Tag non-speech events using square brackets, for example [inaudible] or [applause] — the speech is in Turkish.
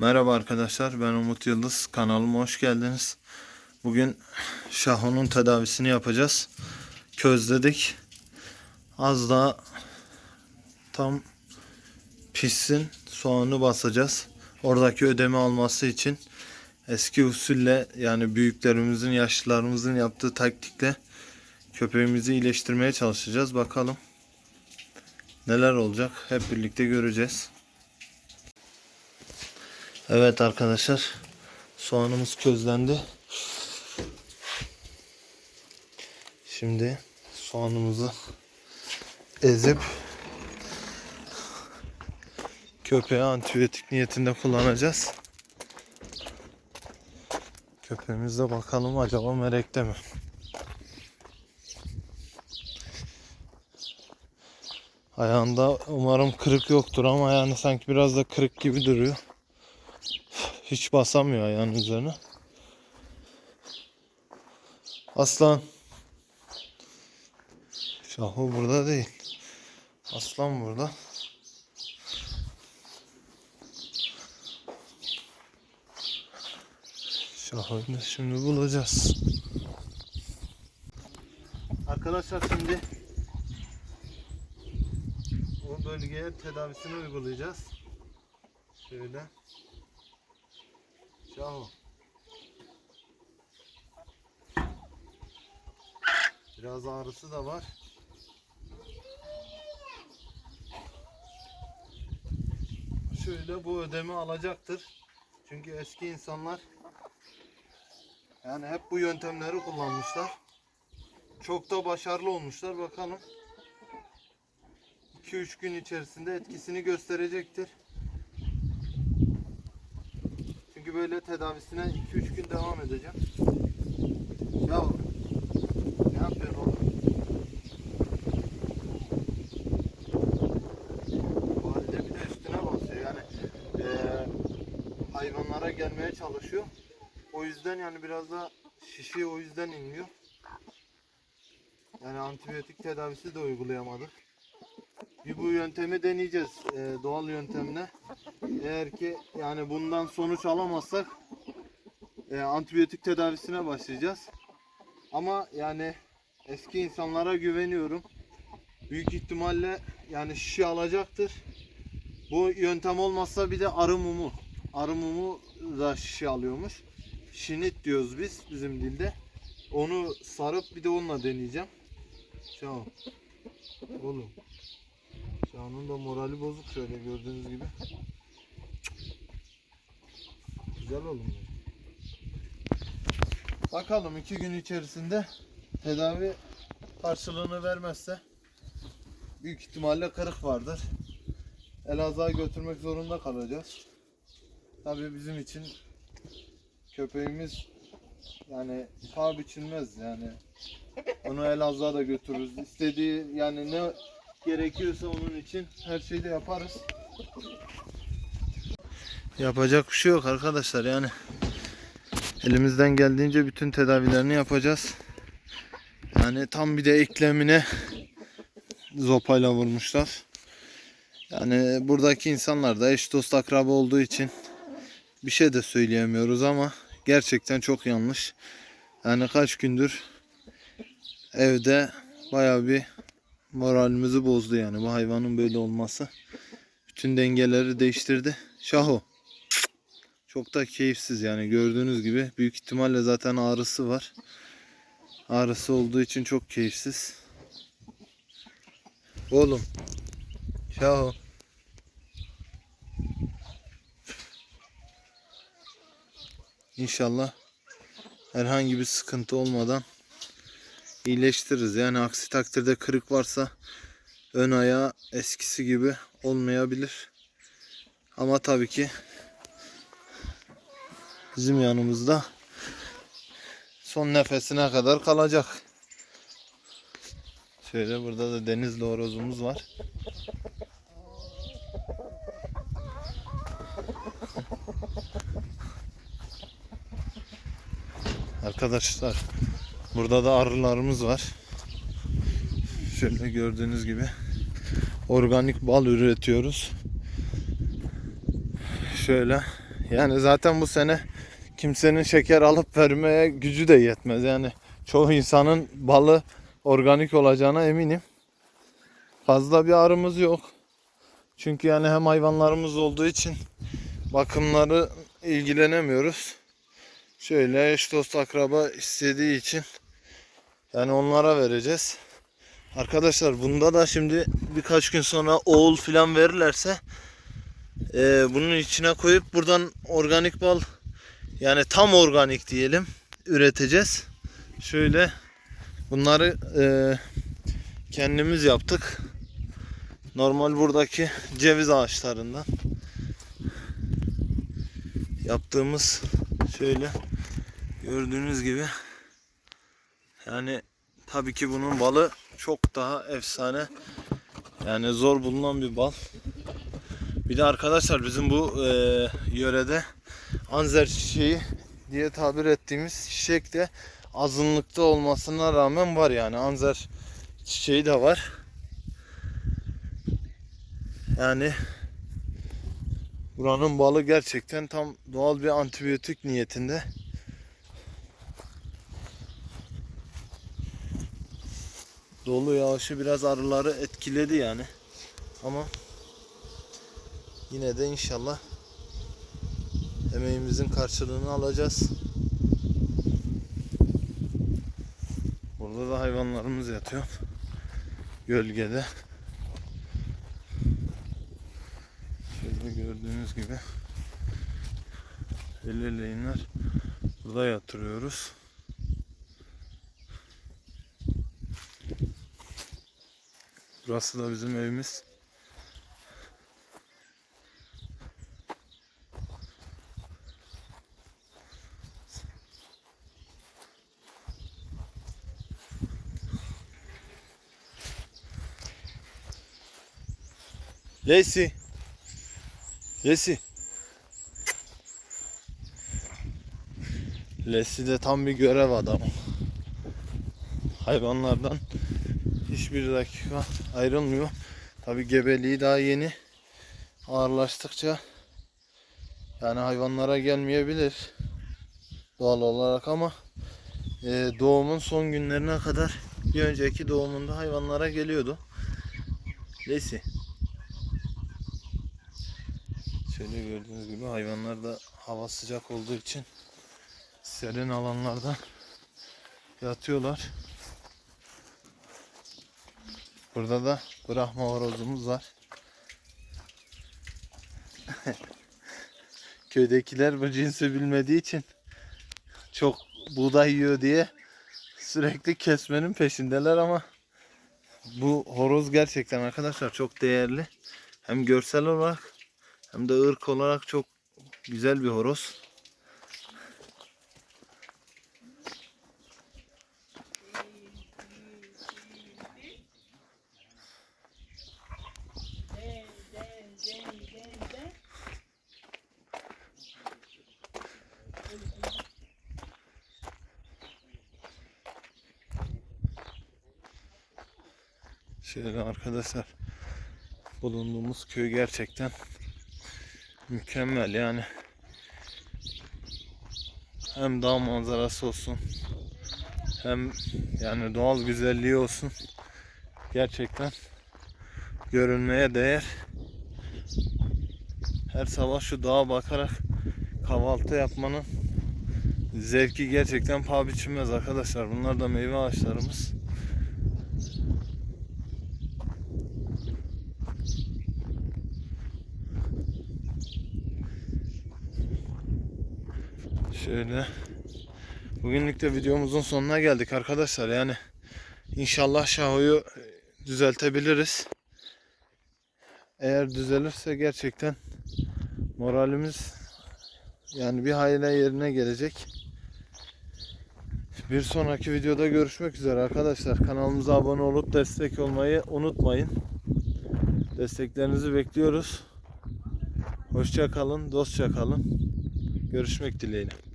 Merhaba arkadaşlar ben Umut Yıldız kanalıma hoş geldiniz. Bugün şahonun tedavisini yapacağız. Közledik. Az daha tam pişsin soğanı basacağız. Oradaki ödeme alması için eski usulle yani büyüklerimizin yaşlılarımızın yaptığı taktikle köpeğimizi iyileştirmeye çalışacağız. Bakalım neler olacak hep birlikte göreceğiz. Evet arkadaşlar soğanımız közlendi. Şimdi soğanımızı ezip köpeğe antibiyotik niyetinde kullanacağız. Köpeğimiz bakalım acaba merekte mi? Ayağında umarım kırık yoktur ama yani sanki biraz da kırık gibi duruyor. Hiç basamıyor ayağının üzerine. Aslan. Şahu burada değil. Aslan burada. Şahu'yu şimdi bulacağız. Arkadaşlar şimdi o bölgeye tedavisini uygulayacağız. Şöyle. Şahu. Biraz ağrısı da var. Şöyle bu ödemi alacaktır. Çünkü eski insanlar yani hep bu yöntemleri kullanmışlar. Çok da başarılı olmuşlar. Bakalım. 2-3 gün içerisinde etkisini gösterecektir. Böyle tedavisine 2-3 gün devam edeceğim. Ya ne yapıyorsun oğlum? Halde bir de üstüne basıyor yani eee, hayvanlara gelmeye çalışıyor. O yüzden yani biraz da şişi o yüzden inliyor. Yani antibiyotik tedavisi de uygulayamadık. Bir bu yöntemi deneyeceğiz eee, doğal yöntemle. Eğer ki yani bundan sonuç alamazsak e, antibiyotik tedavisine başlayacağız. Ama yani eski insanlara güveniyorum. Büyük ihtimalle yani şişi alacaktır. Bu yöntem olmazsa bir de arı mumu. Arı mumu da şişi alıyormuş. Şinit diyoruz biz bizim dilde. Onu sarıp bir de onunla deneyeceğim. Şahı. Oğlum. Şahının da morali bozuk şöyle gördüğünüz gibi. Güzel oğlum. Bakalım iki gün içerisinde tedavi karşılığını vermezse büyük ihtimalle kırık vardır. Elazığ'a götürmek zorunda kalacağız. Tabii bizim için köpeğimiz yani paha biçilmez yani. Onu Elazığ'a da götürürüz. İstediği yani ne gerekiyorsa onun için her şeyi de yaparız. Yapacak bir şey yok arkadaşlar yani. Elimizden geldiğince bütün tedavilerini yapacağız. Yani tam bir de eklemine zopayla vurmuşlar. Yani buradaki insanlar da eş dost akraba olduğu için bir şey de söyleyemiyoruz ama gerçekten çok yanlış. Yani kaç gündür evde bayağı bir moralimizi bozdu yani bu hayvanın böyle olması. Bütün dengeleri değiştirdi. Şaho. Çok da keyifsiz yani gördüğünüz gibi büyük ihtimalle zaten ağrısı var. Ağrısı olduğu için çok keyifsiz. Oğlum. Şaho. İnşallah herhangi bir sıkıntı olmadan iyileştiririz. Yani aksi takdirde kırık varsa ön ayağı eskisi gibi olmayabilir. Ama tabii ki bizim yanımızda son nefesine kadar kalacak. Şöyle burada da denizli horozumuz var. Arkadaşlar burada da arılarımız var. Şöyle gördüğünüz gibi organik bal üretiyoruz. Şöyle Yani zaten bu sene kimsenin şeker alıp vermeye gücü de yetmez. Yani çoğu insanın balı organik olacağına eminim. Fazla bir arımız yok. Çünkü yani hem hayvanlarımız olduğu için bakımları ilgilenemiyoruz. Şöyle eş dost akraba istediği için yani onlara vereceğiz. Arkadaşlar bunda da şimdi birkaç gün sonra oğul falan verirlerse e, bunun içine koyup buradan organik bal yani tam organik diyelim üreteceğiz. Şöyle bunları e, kendimiz yaptık. Normal buradaki ceviz ağaçlarından yaptığımız şöyle gördüğünüz gibi yani tabii ki bunun balı çok daha efsane yani zor bulunan bir bal. Bir de arkadaşlar bizim bu e, yörede anzer çiçeği diye tabir ettiğimiz çiçek de azınlıkta olmasına rağmen var yani anzer çiçeği de var. Yani buranın balı gerçekten tam doğal bir antibiyotik niyetinde. Dolu yağışı biraz arıları etkiledi yani. Ama yine de inşallah emeğimizin karşılığını alacağız. Burada da hayvanlarımız yatıyor. Gölgede. Şöyle gördüğünüz gibi belirleyinler burada yatırıyoruz. Burası da bizim evimiz. Lacey. Lacey. Lacey de tam bir görev adamı. Hayvanlardan hiçbir dakika ayrılmıyor. Tabi gebeliği daha yeni. Ağırlaştıkça yani hayvanlara gelmeyebilir doğal olarak ama e, doğumun son günlerine kadar bir önceki doğumunda hayvanlara geliyordu. Lacey. Şöyle gördüğünüz gibi hayvanlar da hava sıcak olduğu için serin alanlarda yatıyorlar. Burada da Brahma horozumuz var. [laughs] Köydekiler bu cinsi bilmediği için çok buğday yiyor diye sürekli kesmenin peşindeler ama bu horoz gerçekten arkadaşlar çok değerli. Hem görsel olarak hem de ırk olarak çok güzel bir horoz. Şöyle arkadaşlar bulunduğumuz köy gerçekten mükemmel yani. Hem dağ manzarası olsun hem yani doğal güzelliği olsun gerçekten görünmeye değer. Her sabah şu dağa bakarak kahvaltı yapmanın zevki gerçekten paha biçilmez arkadaşlar. Bunlar da meyve ağaçlarımız Şöyle. Bugünlük de videomuzun sonuna geldik arkadaşlar. Yani inşallah Şaho'yu düzeltebiliriz. Eğer düzelirse gerçekten moralimiz yani bir hayli yerine gelecek. Bir sonraki videoda görüşmek üzere arkadaşlar. Kanalımıza abone olup destek olmayı unutmayın. Desteklerinizi bekliyoruz. Hoşça kalın, dostça kalın. Görüşmek dileğiyle.